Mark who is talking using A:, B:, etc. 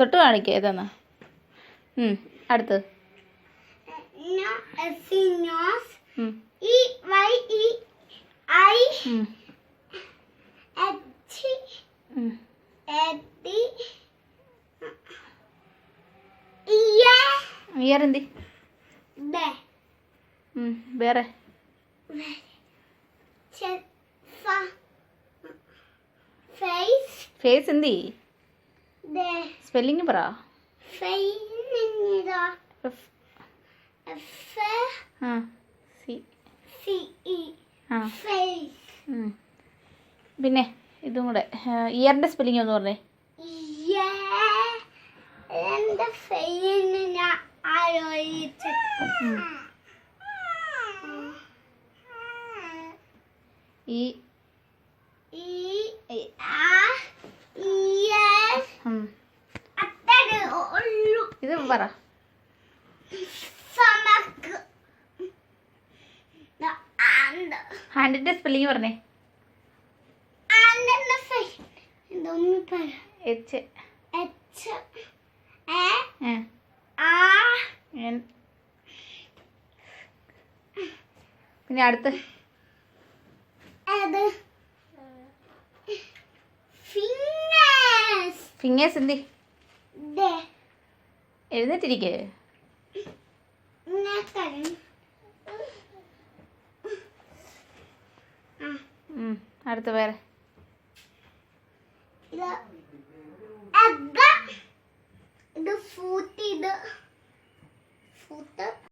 A: തൊട്ട് കാണിക്കുക ഏതാന്ന്? അടുത്ത് വേറെ.
B: ഫേസ്
A: സ്പെല്ലിങ് പറ. പിന്നെ ഇതും കൂടെ. ഇയറിന്റെ സ്പെല്ലിംഗ് ഒന്ന് പറഞ്ഞേ. ഈ ഇത് പറ. ഹാൻഡിന്റെ സ്പെല്ലിങ് പറഞ്ഞേ. എച്ച്
B: എച്ച്
A: പിന്നെ അടുത്ത്.
B: ഫിംഗേഴ്സ്
A: ഫിംഗേഴ്സ് എഴുന്നേറ്റിരിക്കേ.
B: അടുത്ത
A: പേര്.
B: ഇത്
A: ഫൂട്ട് ഇത് ഫൂട്ട്